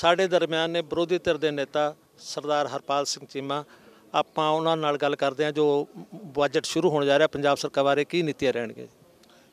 ਸਾਡੇ ਦਰਮਿਆਨ ਨੇ ਵਿਰੋਧੀ ਧਿਰ ਦੇ ਨੇਤਾ ਸਰਦਾਰ ਹਰਪਾਲ ਸਿੰਘ ਚੀਮਾ, ਆਪਾਂ ਉਹਨਾਂ ਨਾਲ ਗੱਲ ਕਰਦੇ ਹਾਂ ਜੋ ਬਜਟ ਸ਼ੁਰੂ ਹੋਣ ਜਾ ਰਿਹਾ, ਪੰਜਾਬ ਸਰਕਾਰ ਬਾਰੇ ਕੀ ਨੀਤੀਆਂ ਰਹਿਣਗੀਆਂ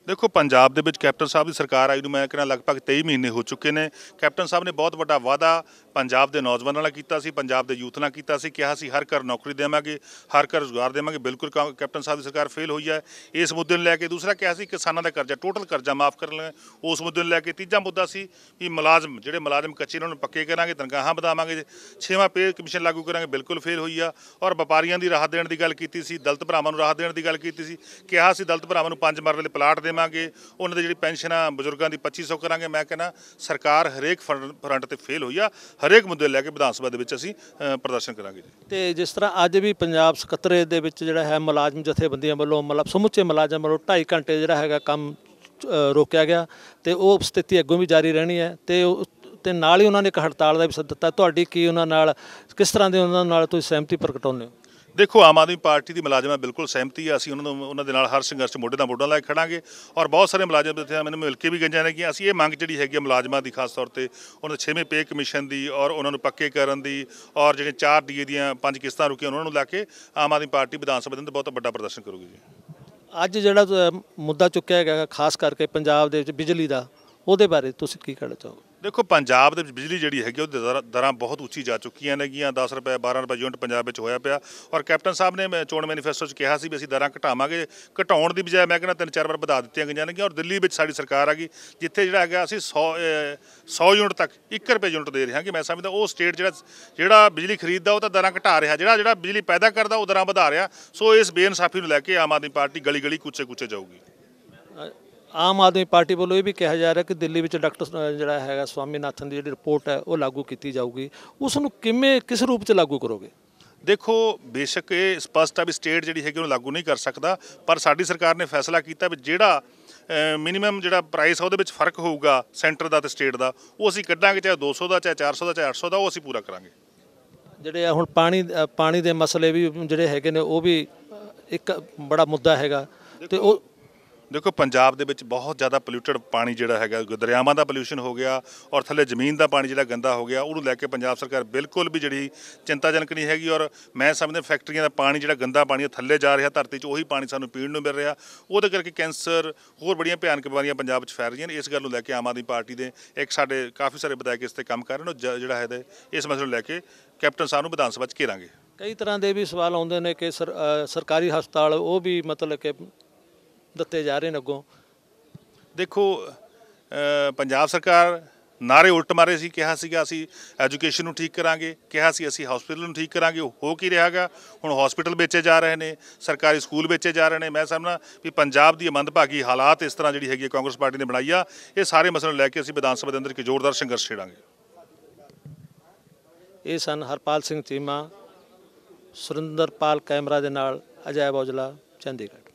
ਦੇਖੋ, ਪੰਜਾਬ ਦੇ ਵਿੱਚ ਕੈਪਟਨ ਸਾਹਿਬ ਦੀ ਸਰਕਾਰ ਆਈ ਨੂੰ ਮੈਂ ਕਹਿੰਦਾ ਲਗਭਗ 23 ਮਹੀਨੇ ਹੋ ਚੁੱਕੇ ਨੇ। ਕੈਪਟਨ ਸਾਹਿਬ ਨੇ ਬਹੁਤ ਵੱਡਾ ਵਾਅਦਾ ਪੰਜਾਬ ਦੇ ਨੌਜਵਾਨਾਂ ਨਾਲ ਕੀਤਾ ਸੀ, ਪੰਜਾਬ ਦੇ ਯੂਥ ਨਾਲ ਕੀਤਾ ਸੀ, ਕਿਹਾ ਸੀ ਹਰ ਘਰ ਨੌਕਰੀ ਦੇਵਾਂਗੇ, ਹਰ ਘਰ ਰੁਜ਼ਗਾਰ ਦੇਵਾਂਗੇ, ਬਿਲਕੁਲ ਕਾ- ਕੈਪਟਨ ਸਾਹਿਬ ਦੀ ਸਰਕਾਰ ਫੇਲ ਹੋਈ ਹੈ। ਇਸ ਮੁੱਦੇ ਨੂੰ ਲੈ ਕੇ ਦੂਸਰਾ ਕਿਹਾ ਸੀ, ਕਿਸਾਨਾਂ ਦਾ ਕਰਜ਼ਾ, ਟੋਟਲ ਕਰਜ਼ਾ ਮਾਫ ਕਰਨ ਲੈ ਉਸ ਮੁੱਦੇ ਨੂੰ ਲੈ ਕੇ ਤੀਜਾ ਮੁੱਦਾ ਸੀ ਵੀ ਮੁਲਾਜ਼ਮ, ਜਿਹੜੇ ਮੁਲਾਜ਼ਮ ਕੱਚੇ ਨੇ, ਉਹਨਾਂ ਨੂੰ ਪੱਕੇ ਕਰਾਂਗੇ, ਤਨਖਾਹਾਂ ਵਧਾਵਾਂਗੇ। ਛੇਵਾਂ ਪੇ ਕਮਿਸ਼ਨ ਲਾਗੂ ਕਰਾਂਗੇ, ਬਿਲਕੁਲ ਫੇਲ ਹੋਈ ਆ। ਔਰ ਵਪਾਰੀਆਂ ਦੀ ਰਾਹਤ ਦੇਣ ਦੀ ਗੱਲ ਕੀਤੀ ਸੀ, ਦਲਤ ਭਰਾਵਾਂ ਨੂੰ ਰਾਹਤ ਦੇਣ ਦੀ ਗੱਲ ਕੀਤੀ ਸੀ। ਕਿਹਾ ਸੀ ਦਲਤ ਭਰਾਵਾਂ ਨੂੰ ਪੰਜ ਮਰਲੇ ਪਲਾਟ ਦੇਵਾਂਗੇ, ਉਹਨਾਂ ਦੀ ਜਿਹੜੀ ਪੈਨਸ਼ਨ ਬਜ਼ੁਰਗਾਂ ਦੀ 2500 ਕਰਾਂਗੇ। ਮੈਂ ਕਹਿੰਦਾ, ਸਰਕਾਰ ਹਰੇਕ ਫਰੰਟ ਤੇ ਫੇਲ ਹੋਈ ਆ। ਹਰੇਕ ਮੁੱਦੇ ਲੈ ਕੇ ਵਿਧਾਨ ਸਭਾ ਦੇ ਵਿੱਚ ਅਸੀਂ ਪ੍ਰਦਰਸ਼ਨ ਕਰਾਂਗੇ ਤੇ ਜਿਸ ਤਰ੍ਹਾਂ ਅੱਜ ਵੀ ਪੰਜਾਬ ਸਕੱਤਰੇ ਦੇ ਵਿੱਚ ਜਿਹੜਾ ਹੈ ਮੁਲਾਜ਼ਮ ਜਥੇਬੰਦੀਆਂ ਵੱਲੋਂ ਮਤਲਬ ਸਮੁੱਚੇ ਮੁਲਾਜ਼ਮ ਵੱਲੋਂ 2.5 ਘੰਟੇ ਜਿਹੜਾ ਹੈਗਾ ਕੰਮ ਰੋਕਿਆ ਗਿਆ ਤੇ ਉਹ ਸਥਿਤੀ ਅੱਗੋਂ ਵੀ ਜਾਰੀ ਰਹਿਣੀ ਹੈ ਤੇ ਤੇ ਨਾਲ ਹੀ ਉਹਨਾਂ ਨੇ ਇੱਕ ਹੜਤਾਲ ਦਾ ਵੀ ਸੱਦਾ ਦਿੱਤਾ। ਤੁਹਾਡੀ ਕੀ ਉਹਨਾਂ ਨਾਲ, ਕਿਸ ਤਰ੍ਹਾਂ ਦੇ ਉਹਨਾਂ ਨਾਲ ਤੁਸੀਂ ਸਹਿਮਤੀ ਪ੍ਰਗਟਾਉਂਦੇ ਹੋ? ਦੇਖੋ, ਆਮ ਆਦਮੀ ਪਾਰਟੀ ਦੀ ਮੁਲਾਜ਼ਮਾਂ ਬਿਲਕੁਲ ਸਹਿਮਤੀ ਆ, ਅਸੀਂ ਉਹਨਾਂ ਨੂੰ, ਉਹਨਾਂ ਦੇ ਨਾਲ ਹਰ ਸੰਘਰਸ਼ 'ਚ ਮੋਢੇ ਨਾਲ ਮੋਢਾ ਲਾ ਕੇ ਖੜਾਂਗੇ ਔਰ ਬਹੁਤ ਸਾਰੇ ਮੁਲਾਜ਼ਮ ਜਿੱਥੇ ਮੈਨੂੰ ਮਿਲ ਕੇ ਵੀ ਗੰਜਾਂ ਨੇ ਕਿ ਅਸੀਂ ਇਹ ਮੰਗ ਜਿਹੜੀ ਹੈਗੀ ਮੁਲਾਜ਼ਮਾਂ ਦੀ ਖਾਸ ਤੌਰ ਤੇ, ਉਹਨਾਂ ਦੇ 6ਵੇਂ ਪੇ ਕਮਿਸ਼ਨ ਦੀ ਔਰ ਉਹਨਾਂ ਨੂੰ ਪੱਕੇ ਕਰਨ ਦੀ ਔਰ ਜਿਹੜੇ 4 ਡੀਏ ਦੀਆਂ ਪੰਜ ਕਿਸ਼ਤਾਂ ਰੁਕੀਆਂ ਉਹਨਾਂ ਨੂੰ ਲੈ ਕੇ ਆਮ ਆਦਮੀ ਪਾਰਟੀ ਵਿਧਾਨ ਸਭਾ ਦੇ ਅੰਦਰ ਬਹੁਤ ਵੱਡਾ ਪ੍ਰਦਰਸ਼ਨ ਕਰੂਗੀ ਜੀ। ਅੱਜ ਜਿਹੜਾ ਮੁੱਦਾ ਚੁੱਕਿਆ ਹੈਗਾ, ਖਾਸ ਕਰਕੇ ਪੰਜਾਬ ਦੇ ਵਿੱਚ ਬਿਜਲੀ ਦਾ, ਉਹਦੇ ਬਾਰੇ ਤੁਸੀਂ ਕੀ ਕਹਿਣਾ ਚਾਹੋਗੇ? ਦੇਖੋ ਪੰਜਾਬ ਦੇ ਵਿੱਚ ਬਿਜਲੀ ਜਿਹੜੀ ਹੈਗੀ ਉਹ ਦਰ ਦਰਾਂ ਬਹੁਤ ਉੱਚੀ ਜਾ ਚੁੱਕੀਆਂ ਨੇਗੀਆਂ 10 ਰੁਪਏ 12 ਰੁਪਏ ਯੂਨਿਟ ਪੰਜਾਬ ਵਿੱਚ ਹੋਇਆ ਪਿਆ। ਔਰ ਕੈਪਟਨ ਸਾਹਿਬ ਨੇ ਮੈਂ ਚੋਣ ਮੈਨੀਫੈਸਟੋ 'ਚ ਕਿਹਾ ਸੀ ਵੀ ਅਸੀਂ ਦਰਾਂ ਘਟਾਵਾਂਗੇ। ਘਟਾਉਣ ਦੀ ਬਜਾਏ ਮੈਂ ਕਹਿੰਦਾ ਤਿੰਨ ਚਾਰ ਵਾਰ ਵਧਾ ਦਿੱਤੀਆਂ ਗਈਆਂ ਨੇਗੀਆਂ ਔਰ ਦਿੱਲੀ ਵਿੱਚ ਸਾਡੀ ਸਰਕਾਰ ਆ ਗਈ ਜਿੱਥੇ ਜਿਹੜਾ ਹੈਗਾ ਅਸੀਂ 100 100 ਯੂਨਿਟ ਤੱਕ 1 ਰੁਪਏ ਯੂਨਿਟ ਦੇ ਰਹੇ ਹਾਂ ਕਿ ਮੈਂ ਸਮਝਦਾ ਉਹ ਸਟੇਟ ਜਿਹੜਾ ਜਿਹੜਾ ਬਿਜਲੀ ਖਰੀਦਦਾ ਉਹ ਤਾਂ ਦਰਾਂ ਘਟਾ ਰਿਹਾ। ਜਿਹੜਾ ਜਿਹੜਾ ਬਿਜਲੀ ਪੈਦਾ ਕਰਦਾ ਉਹ ਦਰਾਂ ਵਧਾ ਰਿਹਾ। ਸੋ ਇਸ ਬੇਇਨਸਾਫੀ ਨੂੰ ਲੈ ਕੇ ਆਮ ਆਦਮੀ ਪਾਰਟੀ ਗਲੀ ਗਲੀ ਕੁੱਚੇ ਕੁੱਚੇ ਜਾਊਗੀ। ਅ, ਆਮ ਆਦਮੀ ਪਾਰਟੀ ਵੱਲੋਂ ਇਹ ਵੀ ਕਿਹਾ ਜਾ ਰਿਹਾ ਕਿ ਦਿੱਲੀ ਵਿੱਚ ਡਾਕਟਰ ਜਿਹੜਾ ਹੈਗਾ ਸਵਾਮੀਨਾਥਨ ਦੀ ਜਿਹੜੀ ਰਿਪੋਰਟ ਹੈ ਉਹ ਲਾਗੂ ਕੀਤੀ ਜਾਊਗੀ। ਉਸ ਨੂੰ ਕਿਵੇਂ ਕਿਸ ਰੂਪ 'ਚ ਲਾਗੂ ਕਰੋਗੇ? ਦੇਖੋ ਬੇਸ਼ੱਕ ਇਹ ਸਪਸ਼ਟ ਆ ਵੀ ਸਟੇਟ ਜਿਹੜੀ ਹੈਗੀ ਉਹਨੂੰ ਲਾਗੂ ਨਹੀਂ ਕਰ ਸਕਦਾ ਪਰ ਸਾਡੀ ਸਰਕਾਰ ਨੇ ਫੈਸਲਾ ਕੀਤਾ ਵੀ ਜਿਹੜਾ ਮਿਨੀਮਮ ਜਿਹੜਾ ਪ੍ਰਾਈਸ ਆ ਉਹਦੇ ਵਿੱਚ ਫ਼ਰਕ ਹੋਊਗਾ ਸੈਂਟਰ ਦਾ ਤੇ ਸਟੇਟ ਦਾ। ਉਹ ਅਸੀਂ ਕੱਢਾਂਗੇ ਚਾਹੇ 200 ਦਾ ਚਾਹੇ 400 ਦਾ ਚਾਹੇ 800 ਦਾ ਉਹ ਅਸੀਂ ਪੂਰਾ ਕਰਾਂਗੇ। ਜਿਹੜੇ ਆ ਹੁਣ ਪਾਣੀ ਪਾਣੀ ਦੇ ਮਸਲੇ ਵੀ ਜਿਹੜੇ ਹੈਗੇ ਨੇ ਉਹ ਵੀ ਇੱਕ ਬੜਾ ਮੁੱਦਾ ਹੈਗਾ। ਤੇ ਉਹ ਦੇਖੋ, ਪੰਜਾਬ ਦੇ ਵਿੱਚ ਬਹੁਤ ਜ਼ਿਆਦਾ ਪੋਲਿਊਟਡ ਪਾਣੀ ਜਿਹੜਾ ਹੈਗਾ ਦਰਿਆਵਾਂ ਦਾ ਪੋਲਿਊਸ਼ਨ ਹੋ ਗਿਆ ਔਰ ਥੱਲੇ ਜ਼ਮੀਨ ਦਾ ਪਾਣੀ ਜਿਹੜਾ ਗੰਦਾ ਹੋ ਗਿਆ, ਉਹਨੂੰ ਲੈ ਕੇ ਪੰਜਾਬ ਸਰਕਾਰ ਬਿਲਕੁਲ ਵੀ ਜਿਹੜੀ ਚਿੰਤਾਜਨਕ ਨਹੀਂ ਹੈਗੀ ਔਰ ਮੈਂ ਸਮਝਦਾ ਫੈਕਟਰੀਆਂ ਦਾ ਪਾਣੀ ਜਿਹੜਾ ਗੰਦਾ ਪਾਣੀ ਉਹ ਥੱਲੇ ਜਾ ਰਿਹਾ, ਧਰਤੀ 'ਚ ਉਹੀ ਪਾਣੀ ਸਾਨੂੰ ਪੀਣ ਨੂੰ ਮਿਲ ਰਿਹਾ। ਉਹਦੇ ਕਰਕੇ ਕੈਂਸਰ, ਹੋਰ ਬੜੀਆਂ ਭਿਆਨਕ ਬਿਮਾਰੀਆਂ ਪੰਜਾਬ 'ਚ ਫੈਲ ਰਹੀਆਂ ਨੇ। ਇਸ ਗੱਲ ਨੂੰ ਲੈ ਕੇ ਆਮ ਆਦਮੀ ਪਾਰਟੀ ਦੇ ਇੱਕ ਸਾਡੇ ਕਾਫੀ ਸਾਰੇ ਵਿਧਾਇਕ ਇਸ ਤੇ ਕੰਮ ਕਰ ਰਹੇ ਨੇ। ਉਹ ਜਿਹੜਾ ਹੈ ਇਸ ਮਸਲੇ ਨੂੰ ਲੈ ਕੇ ਕੈਪਟਨ ਸਾਹਿਬ ਨੂੰ ਵਿਧਾਨ ਸਭਾ 'ਚ ਘੇਰਾਂਗੇ। ਕਈ ਤਰ੍ਹਾਂ ਦੇ ਵੀ ਸਵਾਲ ਆਉਂਦੇ ਨੇ ਕਿ ਸਰਕਾਰੀ ਹਸਪਤਾਲ ਉਹ ਵੀ ਮਤਲਬ ਕਿ ਦਿੱਤੇ ਜਾ ਰਹੇ ਨੇ ਅੱਗੋਂ? ਦੇਖੋ ਪੰਜਾਬ ਸਰਕਾਰ ਨਾਰੇ ਉਲਟ ਮਾਰੇ ਸੀ ਕਿਹਾ ਸੀਗਾ ਅਸੀਂ ਐਜੂਕੇਸ਼ਨ ਨੂੰ ਠੀਕ ਕਰਾਂਗੇ ਕਿਹਾ ਸੀ ਅਸੀਂ ਹਸਪੀਟਲ ਨੂੰ ਠੀਕ ਕਰਾਂਗੇ ਹੋ ਕੀ ਰਿਹਾਗਾ ਹੁਣ ਹਸਪੀਟਲ ਵੇਚੇ ਜਾ ਰਹੇ ਨੇ ਸਰਕਾਰੀ ਸਕੂਲ ਵੇਚੇ ਜਾ ਰਹੇ ਨੇ। ਮੈਂ ਸਮਝਦਾ ਵੀ ਪੰਜਾਬ ਦੀ ਮੰਦਭਾਗੀ ਹਾਲਾਤ ਇਸ ਤਰ੍ਹਾਂ ਜਿਹੜੀ ਹੈਗੀ ਕਾਂਗਰਸ ਪਾਰਟੀ ਨੇ ਬਣਾਈ ਆ ਇਹ ਸਾਰੇ ਮਸਲੇ ਨੂੰ ਲੈ ਕੇ ਅਸੀਂ ਵਿਧਾਨ ਸਭਾ ਦੇ ਅੰਦਰ ਇੱਕ ਜ਼ੋਰਦਾਰ ਸੰਘਰਸ਼ ਛੇੜਾਂਗੇ। ਇਹ ਸਨ ਹਰਪਾਲ ਸਿੰਘ ਚੀਮਾ ਸੁਰਿੰਦਰਪਾਲ ਕੈਮਰਾ ਦੇ ਨਾਲ ਅਜੈ ਬੌਜਲਾ ਚੰਡੀਗੜ੍ਹ।